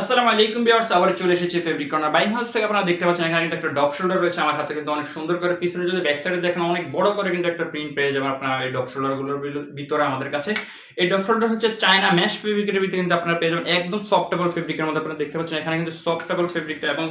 আসসালামু আলাইকুম ভিউয়ার্স আবার চলে এসেছি ফেব্রিক কর্নার বাইং হাউস থেকে। আপনারা দেখতে পাচ্ছেন এখানে কিন্তু একটা ডপ শোল্ডার রয়েছে। আমার হাতে কিন্তু অনেক সুন্দর করে পিছনে যদি ব্যাক সাইডে দেখেন, অনেক বড় করে কিন্তু একটা প্রিন্ট পেয়ে যাবেন আপনারা এই ডপ শোল্ডারগুলোর ভিতরে আমাদের কাছে। এই ডপ শোল্ডার হচ্ছে চায়না ম্যাশ ফেব্রিকের ভিতরে কিন্তু আপনারা পেয়ে যাবেন। একদম সফটেবল ফেব্রিকের মধ্যে আপনারা দেখতে পাচ্ছেন, এখানে কিন্তু সফটেবল ফেব্রিকটা এবং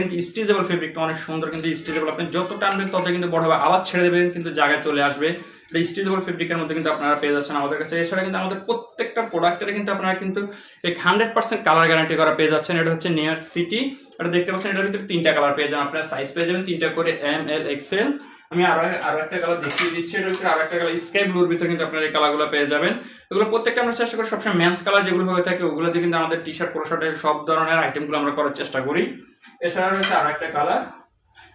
কিন্তু স্টিচেবল ফেব্রিকটা অনেক সুন্দর কিন্তু স্টিচেবল আপনি যত টানবেন তত কিন্তু বড় হবে। আবার ছেড়ে দেবেন, কিন্তু জায়গায় চলে আসবে। এটা স্টিচেবল ফেব্রিকের মধ্যে কিন্তু আপনারা পেয়ে যাচ্ছেন আমাদের কাছে। এছাড়া কিন্তু আমাদের প্রত্যেকটা প্রোডাক্টের কিন্তু আপনারা কিন্তু এক হান্ড্রেড পার্সেন্ট কালার গ্যারান্টি করা পেয়ে যাচ্ছেন। এটা হচ্ছে নিউ ইয়র্ক সিটি এটা দেখতে পাচ্ছেন, এটার ভিতরে তিনটা কালার পেয়ে যাবেন আপনারা সাইজ পেয়ে যাবেন তিনটা করে এম এল এক্সেল আমি আরও আরও একটা কালার দেখিয়ে দিচ্ছি। এটা হচ্ছে আরও একটা কালার স্কাই ব্লুর ভিতরে কিন্তু আপনারা এই কালারগুলো পেয়ে যাবেন। এগুলো প্রত্যেকটা আমরা চেষ্টা করি সবসময় মেন্স কালার যেগুলো হয়ে থাকে, ওগুলো দিয়ে কিন্তু আমাদের টি শার্ট পোশাকের সব ধরনের আইটেমগুলো আমরা করার চেষ্টা করি। এছাড়া রয়েছে আরও একটা কালার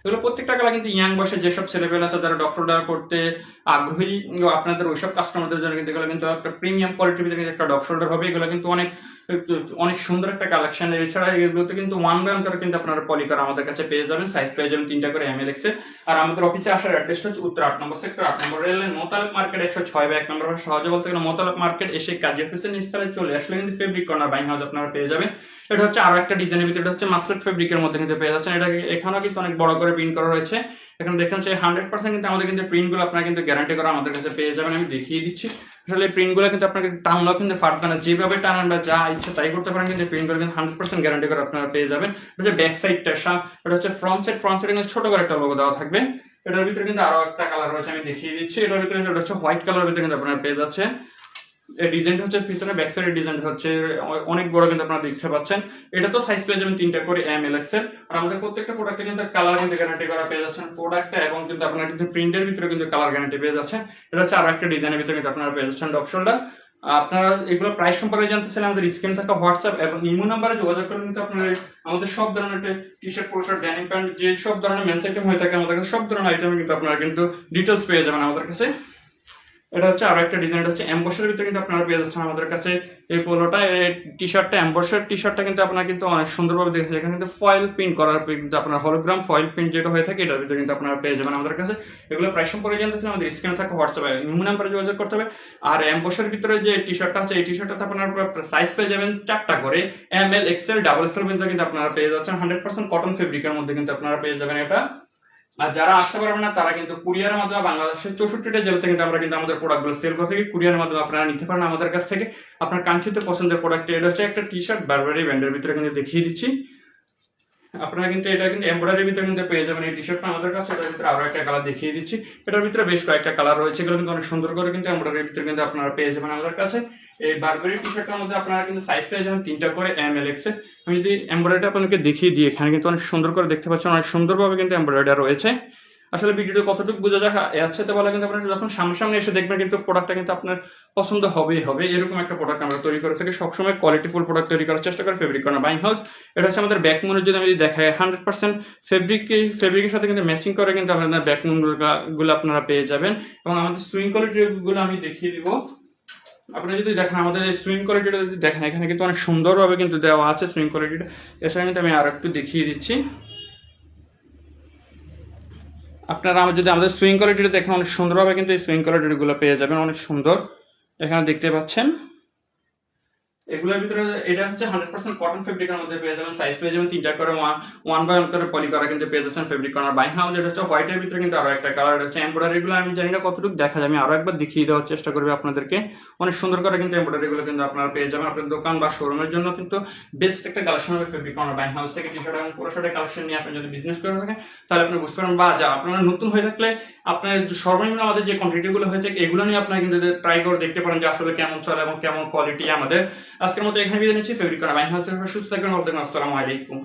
এগুলো প্রত্যেকটা কালা কিন্তু ইয়াং বয়সে যেসব ছেলেপেলে আছে তারা ডক্টর করতে আগ্রহী, আপনাদের ওইসব কাস্টমারদের জন্য কিন্তু এগুলো কিন্তু একটা প্রিমিয়াম কোয়ালিটির ভিতরে কিন্তু একটা ডক্টর হবে। এগুলো কিন্তু অনেক অনেক সুন্দর একটা কালেকশন এছাড়া এগুলোতে কিন্তু ওয়ান ওয়ান করে কিন্তু আপনারা পলি করা আমাদের কাছে পেয়ে যাবেন। সাইজ পেয়ে যাবেন তিনটা করে এম এল আর আমাদের অফিসে আসার অ্যাড্রেস হচ্ছে উত্তর আট নম্বর সেক্টর আট নম্বর রেলের মোতালেব মার্কেট একশো ছয় বা এক নম্বর সহজে বলতে গেলে মোতালেব মার্কেট এসে কাজী অফিসের নিচতলায় চলে আসলে কিন্তু ফেব্রিক কর্নার বাইং হাউস আপনারা পেয়ে যাবেন। এটা হচ্ছে আরও একটা ডিজাইনের ভিতরে হচ্ছে মাসলেট ফেব্রিকের মধ্যে কিন্তু পেয়ে যাচ্ছেন। এটা এখানেও কিন্তু অনেক বড় করে প্রিন্ট করা রয়েছে। এখানে দেখেন যে হান্ড্রেড পার্সেন্ট কিন্তু আমাদের কিন্তু প্রিন্টগুলো আপনারা কিন্তু গ্যারান্টি করা আমাদের কাছে পেয়ে যাবেন, আমি দেখিয়ে দিচ্ছি। আসলে প্রিন্টগুলো কিন্তু আপনাকে টানলেও কিন্তু ফাটবে না, যেভাবে টানান বা যা ইচ্ছা তাই করতে পারেন, কিন্তু প্রিন্টগুলো কিন্তু হান্ড্রেড পার্সেন্ট গ্যারান্টি করে আপনারা পেয়ে যাবেন। হচ্ছে ব্যাক সাইডটা এটা হচ্ছে ফ্রন্ট সাইড ফ্রন্ট সাইড কিন্তু ছোট করে একটা লোগো দেওয়া থাকবে। এটার ভিতরে কিন্তু আরও একটা কালার রয়েছে, আমি দেখিয়ে দিচ্ছি। এটার ভিতরে এটা হচ্ছে হোয়াইট কালার ভিতরে কিন্তু আপনারা পেয়ে যাচ্ছেন। এই ডিজাইনটা হচ্ছে পিছনে ব্যাক সাইডের ডিজাইনটা হচ্ছে অনেক বড় কিন্তু আপনারা দেখতে পাচ্ছেন। এটা তো সাইজ পেয়ে যাবেন তিনটা করে এম এল এক্স আর আমাদের প্রত্যেকটা প্রোডাক্টে কিন্তু কালার কিন্তু গ্যারান্টি করা পেয়ে যাচ্ছেন এবং কিন্তু আপনারা কিন্তু প্রিন্টের ভিতরে কিন্তু কালার গ্যারান্টি পেয়ে যাচ্ছেন। এটা হচ্ছে একটা ডিজাইনের ভিতরে কিন্তু আপনারা পেয়ে যাচ্ছেন ডপশনটা আপনারা এগুলো প্রাইস সম্পর্কে জানতে চাইলে আমাদের স্ক্রিন থাকা হোয়াটসঅ্যাপ এবং ইমো নাম্বারে যোগাযোগ করে কিন্তু আপনারা আমাদের সব ধরনের T shirt polo denim pant যে সব ধরনের মেন্স আইটেম হয়ে থাকে, আমাদের কাছে সব ধরনের আইটেম কিন্তু আপনারা কিন্তু ডিটেলস পেয়ে যাবেন আমাদের কাছে। এটা হচ্ছে আরও একটা ডিজাইন হচ্ছে এম্বসের ভিতরে কিন্তু আপনারা পেয়ে যাচ্ছেন আমাদের কাছে। এই পোলোটা টি শার্টটা এম্বসের টি শার্টটা কিন্তু আপনারা কিন্তু অনেক সুন্দরভাবে দেখেছেন। এখানে কিন্তু ফয়েল প্রিন্ট করার কিন্তু আপনার হলোগ্রাম ফয়েল প্রিন্ট যেটা হয়ে থাকে, এটার ভিতরে কিন্তু আপনারা পেয়ে যাবেন আমাদের কাছে। এগুলো প্রাইস সম্পর্কে জানতে চান আমাদের স্ক্রিনে থাকা হোয়াটসঅ্যাপে ইমো নাম্বারে যোগাযোগ করতে হবে। আর এম্বসের ভিতরে যে টি শার্টটা আছে, এই টি শার্টটাতে আপনারা সাইজ পেয়ে যাবেন চারটা করে। M L XL double XL কিন্তু আপনারা পেয়ে যাচ্ছেন। হান্ড্রেড পার্সেন্ট কটন ফেব্রিকের মধ্যে কিন্তু আপনারা পেয়ে যাবেন এটা। আর যারা আসতে পারবেন না, তারা কিন্তু কুরিয়ারের মাধ্যমে বাংলাদেশের চৌষট্টিটা জেল থেকে আমরা কিন্তু আমাদের প্রোডাক্টগুলো সেল করে থাকি। কুরিয়ারের মাধ্যমে আপনারা নিতে পারেন আমাদের কাছ থেকে। আপনার কাঙ্ক্ষিত পছন্দের প্রোডাক্ট এটা হচ্ছে একটা টি শার্ট বারবারি ব্যান্ডের ভিতরে কিন্তু দেখিয়ে দিচ্ছি। আপনারা কিন্তু এটা কিন্তু এমব্রয়ডারির ভিতরে কিন্তু পেয়ে যাবেন। এই টি শার্টটা আমাদের কাছে, এটার ভিতরে আরও একটা কালার দেখিয়ে দিচ্ছি। এটার ভিতরে বেশ কয়েকটা কালার রয়েছে, এগুলো কিন্তু অনেক সুন্দর করে কিন্তু এমব্রয়ডারির ভিতরে কিন্তু আপনারা পেয়ে যাবেন আমাদের কাছে। এই বারবারি টি শার্টটার মধ্যে আপনারা কিন্তু সাইজ পেয়ে যাবেন তিনটা করে এম এল এক্স আমি যদি এমব্রয়ডারিটা আপনাদেরকে দেখিয়ে দিই, এখানে কিন্তু অনেক সুন্দর করে দেখতে পাচ্ছেন, অনেক সুন্দরভাবে কিন্তু এমব্রয়ডারি রয়েছে। আসলে ভিডিওটা কতটুকু বোঝা যায় যাচ্ছে তো বলে কিন্তু আপনার যখন সামনাসামনি এসে দেখবেন কিন্তু প্রোডাক্টটা কিন্তু আপনার পছন্দ হবেই হবে এরকম একটা প্রোডাক্ট আমরা তৈরি করে থাকি। সবসময় কোয়ালিটিফুল প্রোডাক্ট তৈরি করার চেষ্টা করি ফেব্রিক করার বাইং হাউস এটা হচ্ছে আমাদের ব্যাক মুনের যদি আমি দেখাই হান্ড্রেড পার্সেন্ট ফেব্রিক ফেব্রিকের সাথে কিন্তু ম্যাচিং করে কিন্তু আপনার ব্যাকগুলো আপনারা পেয়ে যাবেন। এবং আমাদের সুইং কোয়ালিটি গুলো আমি দেখিয়ে দিব। আপনারা যদি দেখেন, আমাদের সুইং কোয়ালিটিটা যদি দেখেন, এখানে কিন্তু অনেক সুন্দরভাবে কিন্তু দেওয়া আছে সুইং কোয়ালিটিটা এছাড়া কিন্তু আমি আর একটু দেখিয়ে দিচ্ছি। আপনারা আমার যদি আমাদের সুইং কোয়ালিটিটা দেখেন, অনেক সুন্দরভাবে কিন্তু এই সুইং কোয়ালিটিগুলো পেয়ে যাবেন, অনেক সুন্দর। এখানে দেখতে পাচ্ছেন এগুলোর ভিতরে এটা হচ্ছে হান্ড্রেড পার্সেন্ট কটন ফেব্রিকের মধ্যে পেয়ে যাবেন। সাইজ পেয়ে যাবেন তিনটা করে ওয়ান বাই ওয়ান করে পলি করা কিন্তু পেয়ে যাচ্ছেন ফেব্রিক করার বাইং হাউস এটা হচ্ছে হোয়াইটের ভিতরে কিন্তু আরও একটা কালার হচ্ছে এমব্রয়ডারি গুলো। আমি জানি না কতটুকু দেখা যাবে আমি আরও একবার দেখিয়ে দেওয়ার চেষ্টা করব আপনাদেরকে। অনেক সুন্দর করে কিন্তু এমব্রয়ডারি গুলো কিন্তু আপনারা পেয়ে যাবেন। আপনার দোকান বা শোরুমের জন্য কিন্তু বেস্ট একটা কালেকশন হবে ফেব্রিক করার বাইং হাউস থেকে টি শার্ট এবং পুরো শার্টের কালেকশন নিয়ে আপনি যদি বিজনেস করে থাকেন, তাহলে আপনি বুঝতে পারেন বা যা আপনারা নতুন হয়ে থাকলে আপনার সর্বনিম্ন আমাদের যে কোয়ান্টিটি গুলো হয়ে থাকে, এগুলো নিয়ে আপনারা কিন্তু ট্রাই করে দেখতে পারেন যে আসলে কেমন চলে এবং কেমন কোয়ালিটি আমাদের। আজকের মতো এখানে বিদায় নিচ্ছি। ফেব্রিক করা বাইন হাসতে সুস্থ থাকবেন। আসসালামু আলাইকুম।